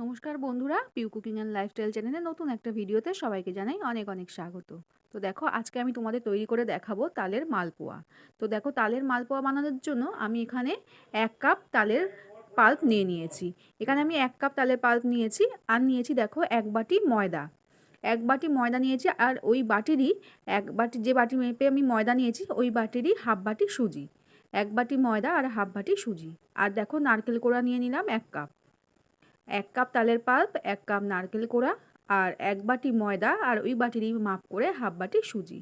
নমস্কার বন্ধুরা Piu cooking and lifestyle চ্যানেলে নতুন একটা ভিডিওতে সবাইকে জানাই অনেক অনেক স্বাগত। তো দেখো, আজকে আমি তোমাদের তৈরি করে দেখাবো তালের মালপোয়া। তো দেখো, তালের মালপোয়া বানানোর জন্য আমি এখানে এক কাপ তালের পাল্প নিয়ে নিয়েছি। এখানে আমি এক কাপ তালের পাল্প নিয়েছি আর নিয়েছি দেখো এক বাটি ময়দা। এক বাটি ময়দা নিয়েছি আর ওই বাটিরই এক বাটি, যে বাটি মেপে আমি ময়দা নিয়েছি, ওই বাটিরই হাফ বাটি সুজি। এক বাটি ময়দা আর হাফ বাটি সুজি। আর দেখো, নারকেল কোড়া নিয়ে নিলাম এক কাপ। এক কাপ তালের পাল্প, এক কাপ নারকেল কোড়া আর এক বাটি ময়দা আর ওই বাটিরই মাপ করে হাফ বাটি সুজি।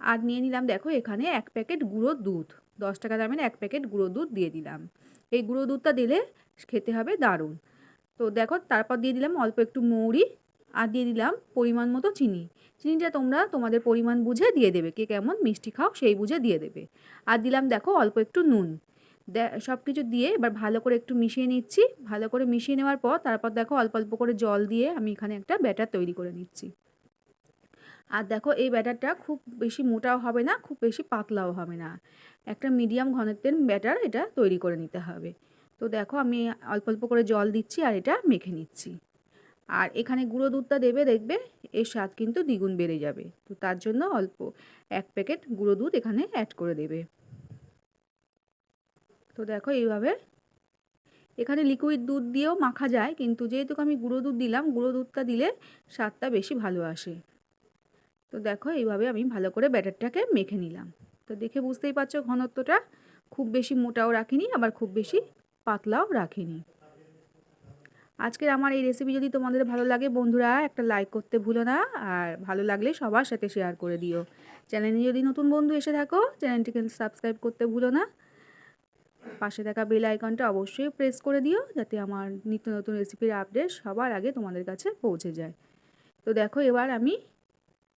আর নিয়ে নিলাম দেখো এখানে এক প্যাকেট গুঁড়ো দুধ। দশ টাকা দামের এক প্যাকেট গুঁড়ো দুধ দিয়ে দিলাম। এই গুঁড়ো দুধটা দিলে খেতে হবে দারুণ। তো দেখো তারপর দিয়ে দিলাম অল্প একটু মৌরি আর দিয়ে দিলাম পরিমাণ মতো চিনি। চিনিটা তোমরা তোমাদের পরিমাণ বুঝে দিয়ে দেবে, কে কেমন মিষ্টি খাও সেই বুঝে দিয়ে দেবে। আর দিলাম দেখো অল্প একটু নুন। সব কিছু দিয়ে এবার ভালো করে একটু মিশিয়ে নিচ্ছি। ভালো করে মিশিয়ে নেওয়ার পর তারপর দেখো অল্প অল্প করে জল দিয়ে আমি এখানে একটা ব্যাটার তৈরি করে নিচ্ছি। আর দেখো এই ব্যাটারটা খুব বেশি মোটাও হবে না, খুব বেশি পাতলাও হবে না। একটা মিডিয়াম ঘনত্বের ব্যাটার এটা তৈরি করে নিতে হবে। তো দেখো আমি অল্প অল্প করে জল দিচ্ছি আর এটা মেখে নিচ্ছি। আর এখানে গুঁড়ো দুধটা দেবে, দেখবে এর স্বাদ কিন্তু দ্বিগুণ বেড়ে যাবে। তো তার জন্য অল্প এক প্যাকেট গুঁড়ো দুধ এখানে অ্যাড করে দেবে। তো দেখো এইভাবে। এখানে লিকুইড দুধ দিয়েও মাখা যায়, কিন্তু যেহেতু আমি গুঁড়ো দুধ দিলাম, গুঁড়ো দুধটা দিলে স্বাদটা বেশি ভালো আসে। তো দেখো এইভাবে আমি ভালো করে ব্যাটারটাকে মেখে নিলাম। তো দেখে বুঝতেই পারছ ঘনত্বটা, খুব বেশি মোটাও রাখিনি, আবার খুব বেশি পাতলাও রাখিনি। আজকের আমার এই রেসিপি যদি তোমাদের ভালো লাগে বন্ধুরা, একটা লাইক করতে ভুলো না, আর ভালো লাগলে সবার সাথে শেয়ার করে দিও। চ্যানেলে যদি নতুন বন্ধু এসে থাকো, চ্যানেলটিকে সাবস্ক্রাইব করতে ভুলো না। পাশে থাকা বেল আইকনটা অবশ্যই প্রেস করে দিও, যাতে আমার নিত্য নতুন রেসিপির আপডেট সবার আগে তোমাদের কাছে পৌঁছে যায়। তো দেখো, এবার আমি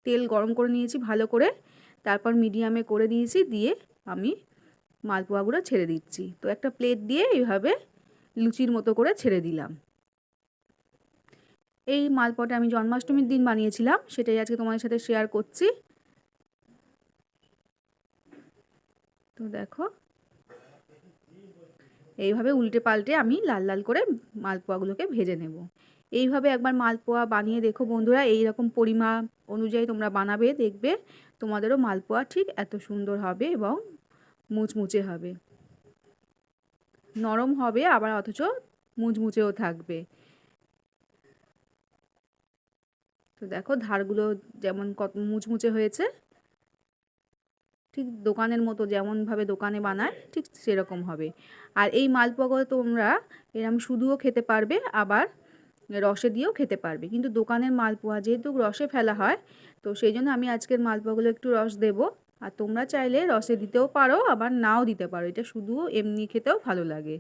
তেল গরম করে নিয়েছি ভালো করে। তারপর মিডিয়ামে করে দিয়েছি, দিয়ে আমি মালপোয়াগুলো ছেড়ে দিচ্ছি। তো একটা প্লেট দিয়ে এইভাবে লুচির মতো করে ছেড়ে দিলাম। এই মালপোয়াটা আমি জন্মাষ্টমীর দিন বানিয়েছিলাম, সেটাই আজকে তোমাদের সাথে শেয়ার করছি। তো দেখো এইভাবে উল্টে পাল্টে আমি লাল লাল করে মালপোয়াগুলোকে ভেজে নেব। এইভাবে একবার মালপোয়া বানিয়ে দেখো বন্ধুরা এই রকম পরিমাণ অনুযায়ী তোমরা বানাবে, দেখবে তোমাদেরও মালপোয়া ঠিক এত সুন্দর হবে এবং মুচমুচে হবে। নরম হবে আবার অথচ মুচমুচেও থাকবে। তো দেখো ধারগুলো যেমন কত মুচমুচে হয়েছে ঠিক দোকানের মতো যেমনভাবে দোকানে বানায়, ঠিক সেরকম হবে। আর এই মালপোয়াগুলো তোমরা এরম শুধুও খেতে পারবে, আবার রসে দিয়েও খেতে পারবে। কিন্তু দোকানের মালপোয়া যেহেতু রসে ফেলা হয়, তো সেই জন্য আমি আজকের মালপোয়াগুলো একটু রস দেব। আর তোমরা চাইলে রসে দিতেও পারো, আবার নাও দিতে পারো। এটা শুধু এমনি খেতেও ভালো লাগে।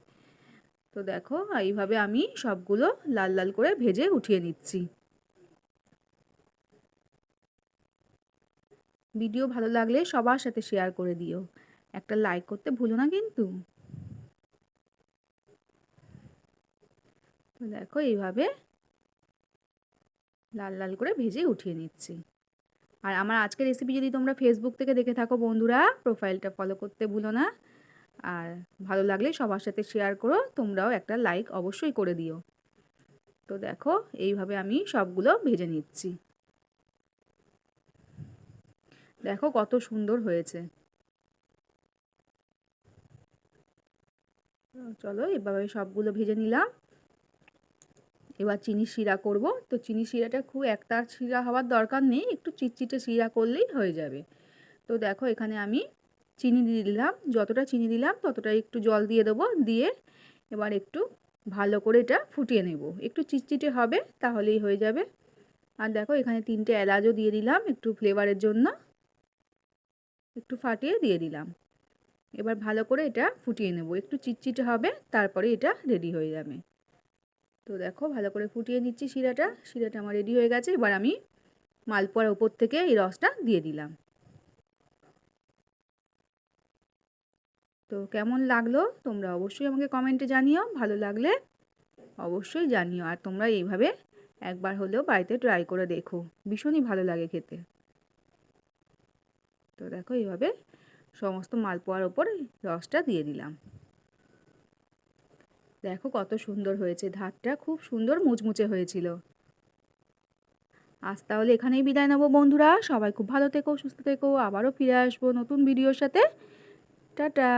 তো দেখো, এইভাবে আমি সবগুলো লাল লাল করে ভেজে উঠিয়ে নিচ্ছি। ভিডিও ভালো লাগলে সবার সাথে শেয়ার করে দিও। একটা লাইক করতে ভুলো না কিন্তু। তো দেখো এইভাবে লাল লাল করে ভেজে উঠিয়ে নিচ্ছি। আর আমার আজকের রেসিপি যদি তোমরা ফেসবুক থেকে দেখে থাকো বন্ধুরা প্রোফাইলটা ফলো করতে ভুলো না। আর ভালো লাগলে সবার সাথে শেয়ার করো, তোমরাও একটা লাইক অবশ্যই করে দিও। তো দেখো, এইভাবে আমি সবগুলো ভেজে নিচ্ছি। দেখো কত সুন্দর হয়েছে। চলো এভাবে সবগুলো ভেজে নিলাম। এবার চিনি শিরা করব। তো চিনি শিরাটা খুব একটা শিরা হওয়ার দরকার নেই, একটু চিটচিটে শিরা করলেই হয়ে যাবে। তো দেখো এখানে আমি চিনি দিয়ে দিলাম। যতটা চিনি দিলাম ততটাই একটু জল দিয়ে দেবো, দিয়ে এবার একটু ভালো করে এটা ফুটিয়ে নেব। একটু চিটচিটে হবে তাহলেই হয়ে যাবে। আর দেখো এখানে তিনটে এলাচও দিয়ে দিলাম একটু ফ্লেভারের জন্য। একটু ফাটিয়ে দিয়ে দিলাম। এবার ভালো করে এটা ফুটিয়ে নেব। একটু চিটচিটে হবে, তারপরে এটা রেডি হয়ে যাবে। তো দেখো, ভালো করে ফুটিয়ে নিচ্ছি শিরাটা। শিরাটা আমার রেডি হয়ে গেছে। এবার আমি মালপোয়ার ওপর থেকে এই রসটা দিয়ে দিলাম। তো কেমন লাগল? তোমরা অবশ্যই আমাকে কমেন্টে জানিও। ভালো লাগলে অবশ্যই জানিও। আর তোমরা এইভাবে একবার হলেও বাড়িতে ট্রাই করে দেখো। ভীষণই ভালো লাগে খেতে। তো দেখো, এইভাবে সমস্ত মালপোয়ার ওপর রসটা দিয়ে দিলাম। দেখো কত সুন্দর হয়েছে, ধারটা খুব সুন্দর মুচমুচে হয়েছিল। আজ তাহলে এখানেই বিদায় নেব বন্ধুরা, সবাই খুব ভালো থেকো, সুস্থ থেকো, আবারও ফিরে আসব নতুন ভিডিওর সাথে। টাটা!